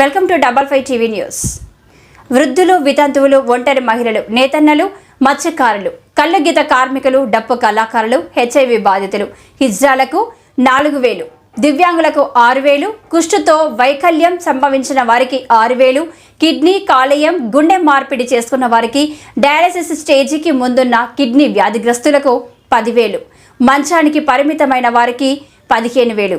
Welcome to double five TV news. వృద్ధులు వితంతువులు ఒంటరి మహిళలు నేతన్నలు మత్స్యకారులు కళ్ళగీత కార్మికులు డప్పు కళాకారులు హెచ్ఐవి బాధితులు. హిజ్రాలకు నాలుగు వేలు దివ్యాంగులకు ఆరు వేలు కుష్టుతో వైకల్యం సంభవించిన వారికి ఆరు వేలు కిడ్నీ కాలేయం గుండె మార్పిడి చేసుకున్న వారికి డయాలసిస్ స్టేజీకి ముందున్న కిడ్నీ వ్యాధిగ్రస్తులకు పదివేలు మంచానికి పరిమితమైన వారికి పదిహేను వేలు.